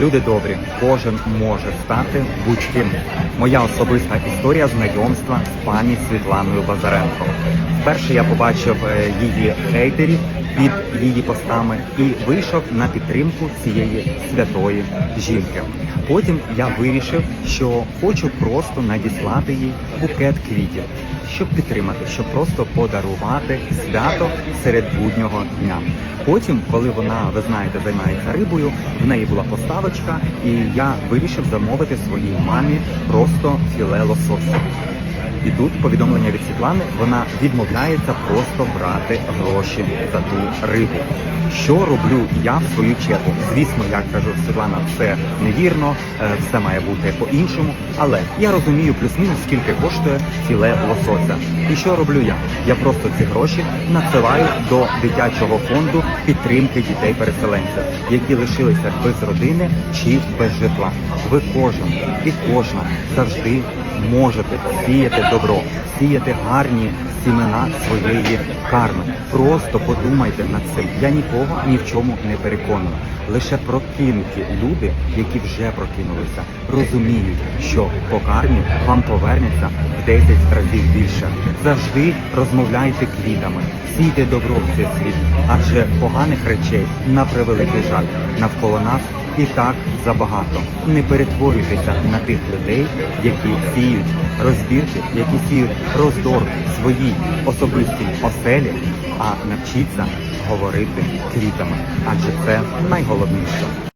Люди добрі, кожен може стати будь-ким. Моя особиста історія знайомства з пані Світланою Базаренко. Вперше я побачив е, її хейтерів під її постами і вийшов на підтримку цієї святої жінки. Потім я вирішив, що хочу просто надіслати їй букет квітів, щоб підтримати, щоб просто подарувати свято серед буднього дня. Потім, коли вона, ви знаєте, займається рибою, в неї була поставочка, і я вирішив замовити своїй мамі просто філе лосося. І тут повідомлення від Світлани, вона відмовляється просто брати гроші за ту рибу. Що роблю я в свою чергу? Звісно, я кажу, Світлана, це невірно, е, все має бути по-іншому. Але я розумію плюс-мінус, скільки коштує філе лосося. І що роблю я? Я просто ці гроші надсилаю до дитячого фонду підтримки дітей-переселенців, які лишилися без родини чи без житла. Ви кожен і кожна завжди можете сіяти добро, сіяти гарні сімена своєї карми. Просто подумайте над цим. Я нікого ні в чому не переконую. Лише прокинуті люди, які вже прокинулися, розуміють, що по кармі вам повернеться в 10 разів більше. Завжди розмовляйте квітами, сійте добро в цей світ, адже поганих речей на превеликий жаль навколо нас і так забагато. Не перетворюйтеся на тих людей, які сіють розбірки, які сіють роздор своїй особистій оселі, а навчіться говорити квітами, адже це найголовніше.